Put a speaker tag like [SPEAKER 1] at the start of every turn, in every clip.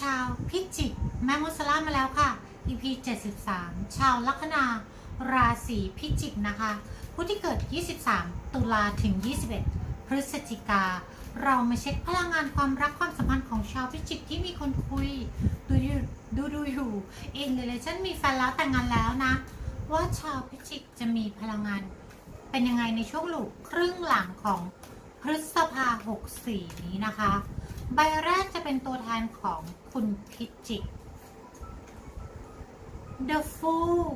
[SPEAKER 1] ชาวพิจิกแม่มุสลามาแล้วค่ะ EP 73 ชาวลัคนาราศีพิจิกนะคะ ผู้ที่เกิด 23 ตุลาถึง 21 พฤศจิกา เรามาเช็คพลังงานความรักความสัมพันธ์ของชาวพิจิกที่มีคนคุย ดูดูดูอยู่อินเลยฉันมีแฟนแล้วแต่งงานแล้วนะ ว่าชาวพิจิกจะมีพลังงาน เป็นยังไงในช่วงหลูกครึ่งหลังของพฤษภา 64 นี้นะคะ ใบแรกจะเป็นตัวแทนของคุณพิจิก The Fool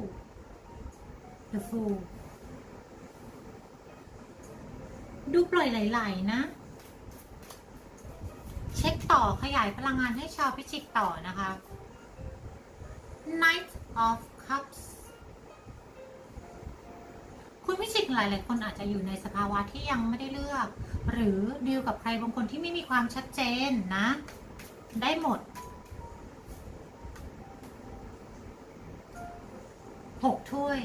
[SPEAKER 1] The Fool ดูปล่อยไหลๆนะ เช็คต่อขยายพลังงานให้ชาวพิจิกต่อนะคะ Knight of Cups คุณพิจิกหลายๆคนอาจจะอยู่ในสภาวะที่ยังไม่ได้เลือก หรือดีลกับใครบางคนที่ไม่มีความชัดเจนนะ ได้หมดหกถ้วย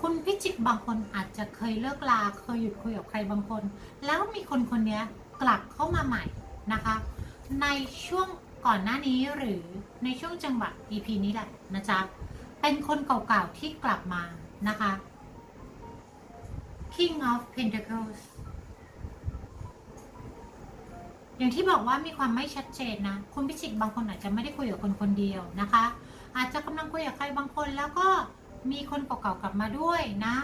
[SPEAKER 1] คุณพิจิกบางคนอาจจะเคยเลิกลาเคยหยุดคุยกับใครบางคน แล้วมีคนคนนี้กลับเข้ามาใหม่นะคะ ในช่วงก่อนหน้านี้หรือในช่วงจังหวะ EP นี้แหละนะจ๊ะ เป็นคนเก่าๆที่กลับมานะคะ King of Pentacles อย่างที่บอกว่ามีความไม่ชัดเจนนะ คุณพิจิกบางคนอาจจะไม่ได้คุยกับคนคนเดียวนะคะ อาจจะกำลังคุยกับใครบางคนแล้วก็มีคนเก่าๆกลับมาด้วยนะ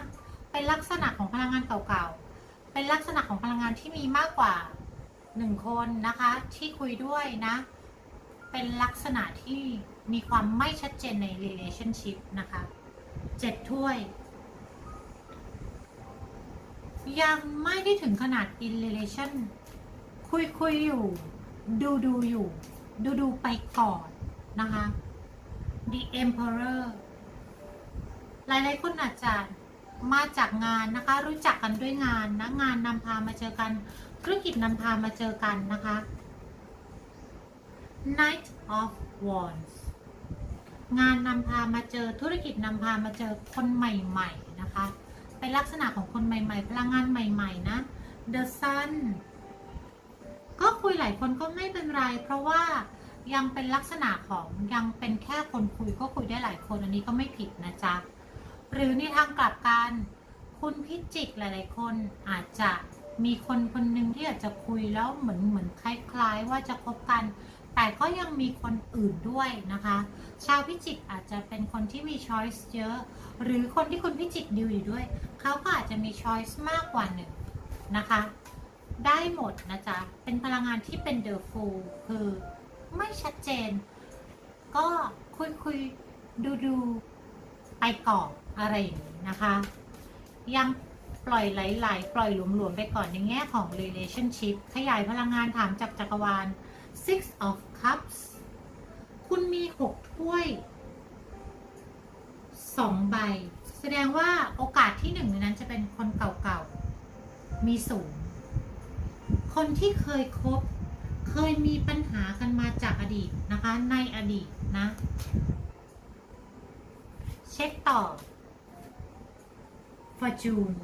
[SPEAKER 1] เป็นลักษณะของพลังงานเก่าๆ เป็นลักษณะของพลังงานที่มีมากกว่าหนึ่งคนนะคะ ที่คุยด้วยนะ เป็นลักษณะที่ มีความไม่ชัดเจนใน relationship นะคะเจ็ดถ้วย ยังไม่ได้ถึงขนาด in relation คุยคุยอยู่ ดูดูอยู่ ดูดูไปก่อนนะคะ The Emperor หลายๆคนอาจจะมาจากงานนะคะ รู้จักกันด้วยงานนะงานนำพามาเจอกัน ธุรกิจนำพามาเจอกันนะคะ Knight of Wands งานนำพามาเจอธุรกิจนำพามาเจอคนใหม่ๆนะคะ เป็นลักษณะของคนใหม่ๆ พลังงานใหม่ๆนะ The Sun ก็คุยหลายคนก็ไม่เป็นไร เพราะว่ายังเป็นลักษณะของยังเป็นแค่คนคุยก็คุยได้หลายคนอันนี้ก็ไม่ผิดนะจ๊ะ หรือในทางกลับกันคุณพิจิกหลาย ๆ คนอาจจะมีคนคนหนึ่งที่อาจจะคุยแล้วเหมือนเหมือนคล้าย ๆ ว่าจะคบกัน แต่ก็ยังมีคนอื่นด้วยนะคะ ชาวพิจิกอาจจะเป็นคนที่มีช้อยส์เยอะ หรือคนที่คุณพิจิกดิวอยู่ด้วย เขาก็อาจจะมีช้อยส์มากกว่าหนึ่งนะคะ ได้หมดนะจ๊ะ เป็นพลังงานที่เป็นเดอะฟูลคือไม่ชัดเจน ก็คุยคุยดูดูไปก่อนอะไรอย่างนี้นะคะ ยังปล่อยไหลๆปล่อยหลวมๆไปก่อนในแง่ของ relationship ขยายพลังงานถามจากจักรวาล six of cups คุณมีหกถ้วยสองใบ แสดงว่าโอกาสที่หนึ่งในนั้นจะเป็นคนเก่าๆ มีสูง คนที่เคยคบ เคยมีปัญหากันมาจากอดีตนะคะ ในอดีตนะ เช็คต่อ Fortune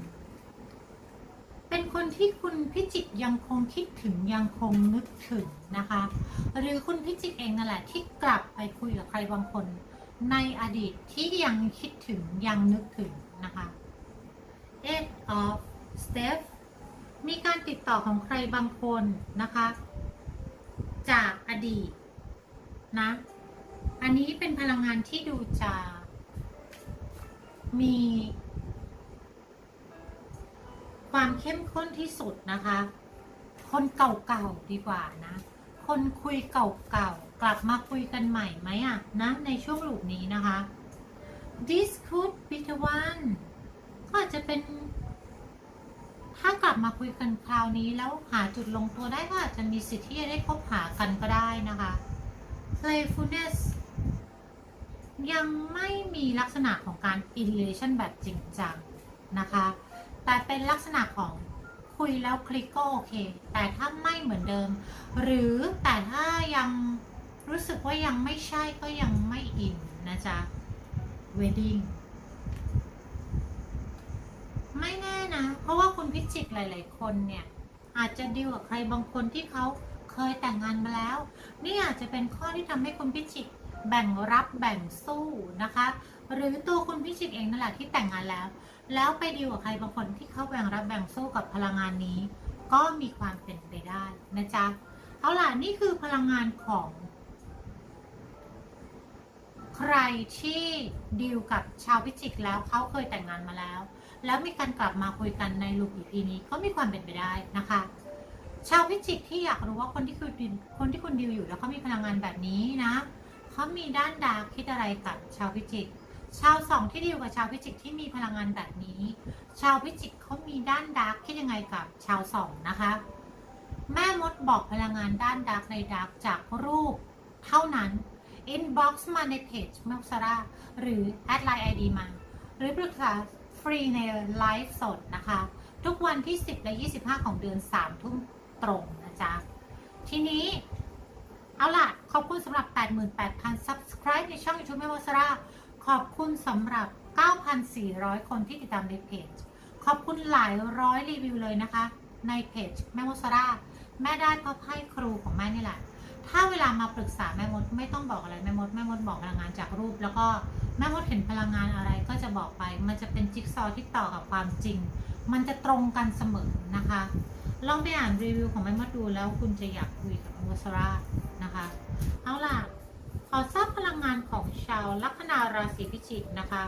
[SPEAKER 1] เป็นคนที่คุณพิจิกยังคงคิดถึงยังคงนึกถึงนะคะ หรือคุณพิจิกเองนั่นแหละที่กลับไปคุยกับใครบางคน ในอดีตที่ยังคิดถึงยังนึกถึงนะคะ Eight of Steps มีการติดต่อของใครบางคนนะคะ จากอดีตนะ อันนี้เป็นพลังงานที่ดูจะมี ความเข้มข้นที่สุดนะคะ คนเก่าๆดีกว่านะ คนคุยเก่าๆกลับมาคุยกันใหม่ไหมอะนะในช่วงหลูกนี้นะคะ this could be the one ก็อาจจะเป็น ถ้ากลับมาคุยกันคราวนี้แล้วหาจุดลงตัวได้ก็อาจจะมีสิทธิ์ที่จะได้คบหากันก็ได้นะคะ playfulness ยังไม่มีลักษณะของการ in relation แบบจริงจังนะคะ แต่เป็นลักษณะของคุยแล้วคลิกก็โอเค แต่ถ้าไม่เหมือนเดิม หรือแต่ถ้ายังรู้สึกว่ายังไม่ใช่ก็ยังไม่อินนะจ๊ะ wedding ไม่แน่นะ เพราะว่าคุณพิจิกหลาย ๆ คนเนี่ย อาจจะดีลกับใครบางคนที่เขาเคยแต่งงานมาแล้ว นี่อาจจะเป็นข้อที่ทำให้คุณพิจิกแบ่งรับแบ่งสู้นะคะ หรือตัวคุณพิจิกเองนั่นแหละที่แต่งงานแล้ว แล้วไปดีลกับใครบางคนที่เขาแบ่งรับแบ่งสู้กับพลังงานนี้ ก็มีความเป็นไปได้นะจ๊ะเอาล่ะนี่คือพลังงานของ ใครที่ดีลกับชาวพิจิกแล้วเขาเคยแต่งงานมาแล้ว แล้วมีการกลับมาคุยกันในลูกอีพีนี้ก็มีความเป็นไปได้นะคะ ชาวพิจิกที่อยากรู้ว่าคนที่คุณคนที่คุณดิวอยู่แล้วเขามีพลังงานแบบนี้นะเขามีด้านดาร์กคิดอะไรกับชาวพิจิก ชาวสองที่ดิวกับชาวพิจิกที่มีพลังงานแบบนี้ ชาวพิจิกเขามีด้านดาร์กคิดยังไงกับชาวสองนะคะ แม่มดบอกพลังงานด้านดาร์กในดาร์กจากรูปเท่านั้น inbox มาในเพจเมลซาร่าหรือ add line ID มา หรือปรึกษาฟรีในไลฟ์สดนะคะ ทุกวันที่ 10 และ 25 ของเดือน 3 ทุ่มตรงนะจ๊ะ ทีนี้เอาล่ะ ขอบคุณสำหรับ 88,000 subscribe ในช่อง YouTube แม่มซาร่า ขอบคุณสำหรับ 9,400 คนที่ติดตามในเพจ ขอบคุณหลายร้อยรีวิวเลยนะคะ ในเพจแม่มดซาร่าแม่ได้เพราะให้ครูของแม่นี่แหละ ถ้าเวลามาปรึกษาแม่มดไม่ต้องบอกอะไรแม่มดแม่มดบอกพลังงานจากรูป แล้วก็แม่มดเห็นพลังงานอะไรก็จะบอกไป มันจะเป็นจิ๊กซอว์ที่ต่อกับความจริง มันจะตรงกันเสมอนะคะ ลองไปอ่านรีวิวของแม่มดดูแล้วคุณจะอยากคุยกับแม่มดซาร่านะคะ เอาล่ะ อทราบพลังงานของชาวลัคนาราศีพิจิกนะคะ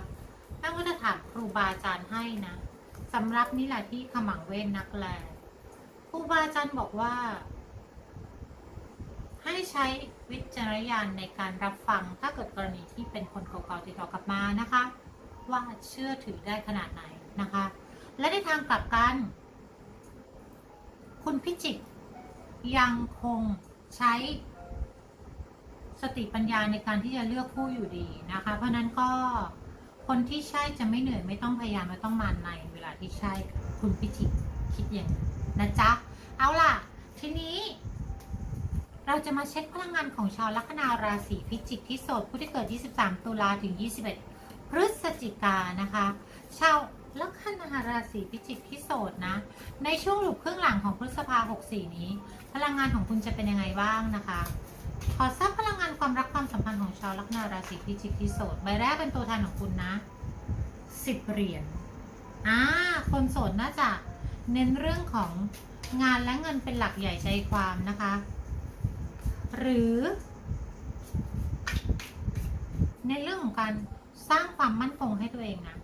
[SPEAKER 1] แม่มดจะถามครูบาอาจารย์ให้นะสำหรับนี่แหละที่ขมังเว้นนักแลครูบาอาจารย์บอกว่า ให้ใช้วิจารณญาณในการรับฟังถ้าเกิดกรณีที่เป็นคนเก่าๆติดต่อกลับมานะคะ ว่าเชื่อถือได้ขนาดไหนนะคะ และในทางกลับกัน คุณพิจิกยังคงใช้ สติปัญญาในการที่จะเลือกคู่อยู่ดีนะคะ เพราะนั้นก็คนที่ใช่จะไม่เหนื่อยไม่ต้องพยายามไม่ต้องมาในเวลาที่ใช่คุณพิจิกคิดอย่างนั้นนะจ๊ะ เอาล่ะ ทีนี้เราจะมาเช็คพลังงานของชาวลัคนาราศีพิจิกที่โสดผู้ที่เกิด 23 ตุลาถึง 21 พฤศจิกายนะคะ ชาวลัคนาราศีพิจิกที่โสดนะ ในช่วงหลุดครึ่งหลังของพฤษภา 64 นี้ พลังงานของคุณจะเป็นยังไงบ้างนะคะ ขอทราบพลังงานความรักความสัมพันธ์ของชาวลัคนาราศีพิจิกที่โสดใบแรกเป็นตัวแทนของคุณนะ10เหรียญอ่าคนโสดน่าจะเน้นเรื่องของงานและเงินเป็นหลักใหญ่ใจความนะคะ หรือในเรื่องของการสร้างความมั่นคงให้ตัวเองนะ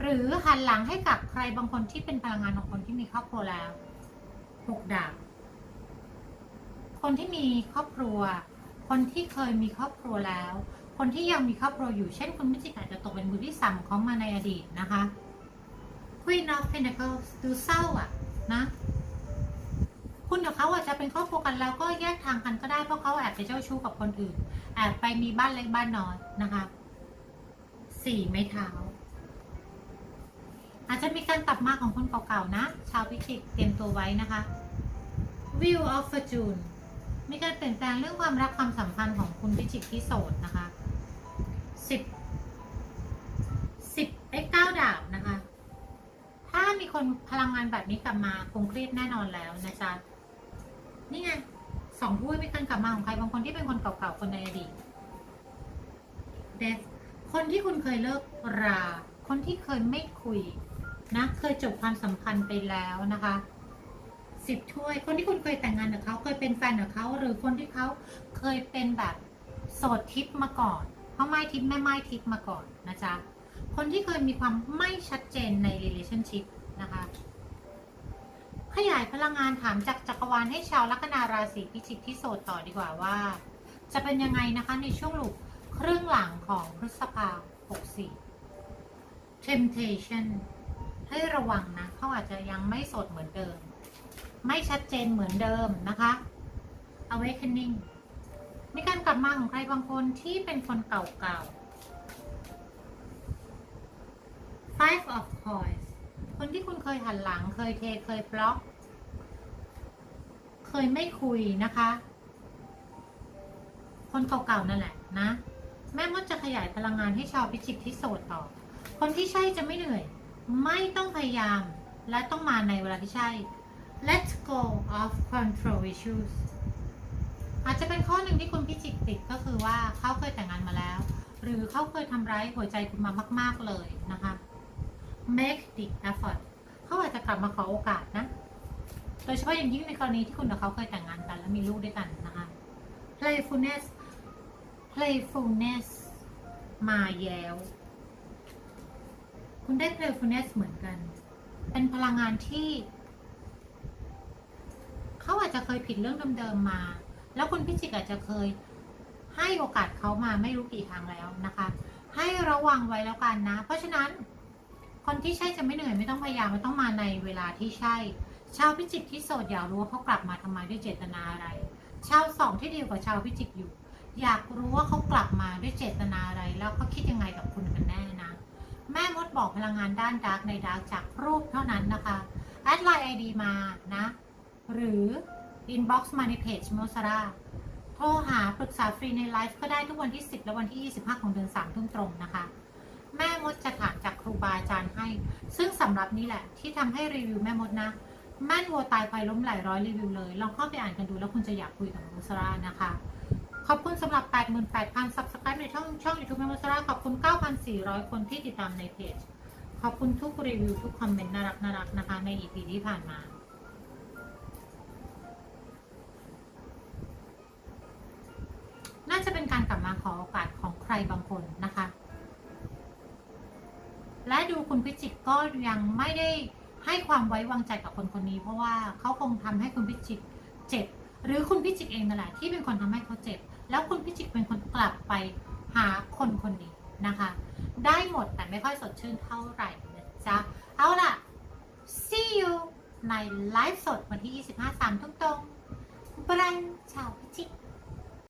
[SPEAKER 1] หรือหันหลังให้กับใครบางคนที่เป็นพลังงานของคนที่มีครอบครัวแล้วหกดาบ คนที่มีครอบครัว คนที่เคยมีครอบครัวแล้ว คนที่ยังมีครอบครัวอยู่เช่นคุณมิจิกอาจจะตกเป็นมือที่สามของมาในอดีตนะคะ Queen of Pentacles ดูเศร้าอะนะ คุณกับเขาอาจจะเป็นครอบครัวกันแล้วก็แยกทางกันก็ได้เพราะเขาแอบไปเจ้าชู้กับคนอื่นแอบไปมีบ้านเล็กบ้านน้อยนะคะสี่ไม้เท้าอาจจะมีการกลับมาของคนเก่าๆนะ ชาวพิจิกเตรียมตัวไว้นะคะ View of Fortune มีการเปลี่ยนแปลงเรื่องความรักความสัมพันธ์ของคุณพิจิกที่โสดนะคะสิบสิบไอ้เก้าดาบนะคะ ถ้ามีคนพลังงานแบบนี้กลับมาคงเครียดแน่นอนแล้วนะจ๊ะนี่ไงสองถ้วยมีการกลับมาของใครบางคนที่เป็นคนเก่าๆคนในอดีตเดคนที่คุณเคยเลิกรา คนที่เคยไม่คุยนะ เคยจบความสัมพันธ์ไปแล้วนะคะ สิบถ้วย คนที่คุณเคยแต่งงานกับเขาเคยเป็นแฟนกับเขาหรือคนที่เขาเคยเป็นแบบโสดทิพย์มาก่อนพราะไม้ทิพย์แม่ไม้ทิพย์มาก่อนนะจ๊ะคนที่เคยมีความไม่ชัดเจนใน relationship นะคะ ขยายพลังงานถามจากจักรวาลให้ชาวลัคนาราศีพิจิกที่โสดต่อดีกว่าว่า จะเป็นยังไงนะคะในช่วงหลุกครึ่งหลังของพฤษภา64 temptation ให้ระวังนะ เขาอาจจะยังไม่สดเหมือนเดิม ไม่ชัดเจนเหมือนเดิมนะคะ awakening มีการกลับมาของใครบางคนที่เป็นคนเก่าๆ five of coins คนที่คุณเคยหันหลังเคยเทเคยบล็อก เคยไม่คุยนะคะ คนเก่าๆนั่นแหละนะ แม่มดจะขยายพลังงานให้ชาวพิจิกที่โสดต่อ คนที่ใช่จะไม่เหนื่อย ไม่ต้องพยายามและต้องมาในเวลาที่ใช่ Let's go of control issues อาจจะเป็นข้อหนึ่งที่คุณพิจิกติดก็คือว่าเขาเคยแต่งงานมาแล้ว หรือเขาเคยทำร้ายหัวใจคุณมามาก ๆเลยนะคะ make the effort เขาอาจจะกลับมาขอโอกาสนะ โดยเฉพาะอย่างยิ่งในกรณีที่คุณกับเขาเคยแต่งงานกัน และมีลูกด้วยกันนะคะ playfulness playfulness มาแย้ว คุณได้ playfulness เหมือนกัน เป็นพลังงานที่ เขาอาจจะเคยผิดเรื่องเดิมๆมา แล้วคุณพิจิกอาจจะเคยให้โอกาสเขามาไม่รู้กี่ครั้งแล้วนะคะ ให้ระวังไว้แล้วกันนะ เพราะฉะนั้น คนที่ใช่จะไม่เหนื่อยไม่ต้องพยายามไม่ต้องมาในเวลาที่ใช่ ชาวพิจิกที่โสดอยากรู้ว่าเขากลับมาทำไมด้วยเจตนาอะไร ชาวสองที่ดีลกับชาวพิจิกอยู่ อยากรู้ว่าเขากลับมาด้วยเจตนาอะไร แล้วเขาคิดยังไงกับคุณกันแน่นะ แม่มดบอกพลังงานด้านดาร์กในดาร์กจากรูปเท่านั้นนะคะ แอดไลน์ไอดีมานะ หรือ inbox มาในเพจโมซาร่าโทรหาปรึกษาฟรีในไลฟ์ก็ได้ทุกวันที่ 10 และวันที่ 25 ของเดือน3ทุ่มตรงนะคะ แม่มดจะถามจากครูบาอาจารย์ให้ ซึ่งสำหรับนี้แหละที่ทำให้รีวิวแม่มดนะแม่นวัวตายไปล้มหลายร้อยรีวิวเลย ลองเข้าไปอ่านกันดูแล้วคุณจะอยากคุยกับโมซาร่านะคะ ขอบคุณสำหรับ 88,000 subscribe ในช่องช่อง YouTube แม่มดซาร่าขอบคุณ 9,400 คนที่ติดตามในเพจขอบคุณทุกรีวิวทุกคอมเมนต์น่ารักน่ารักนะคะใน EP ที่ผ่านมา คนนะคะ และดูคุณพิจิกก็ยังไม่ได้ให้ความไว้วางใจกับคนคนนี้ เพราะว่าเขาคงทำให้คุณพิจิกเจ็บ หรือคุณพิจิกเองนั่นแหละที่เป็นคนทำให้เขาเจ็บ แล้วคุณพิจิกเป็นคนกลับไปหาคนคนนี้นะคะ ได้หมดแต่ไม่ค่อยสดชื่นเท่าไหร่นะจ๊ะเอาล่ะ see you ในไลฟ์สดวันที่ 25 3ทุ่มตรงบรันชาวพิจิก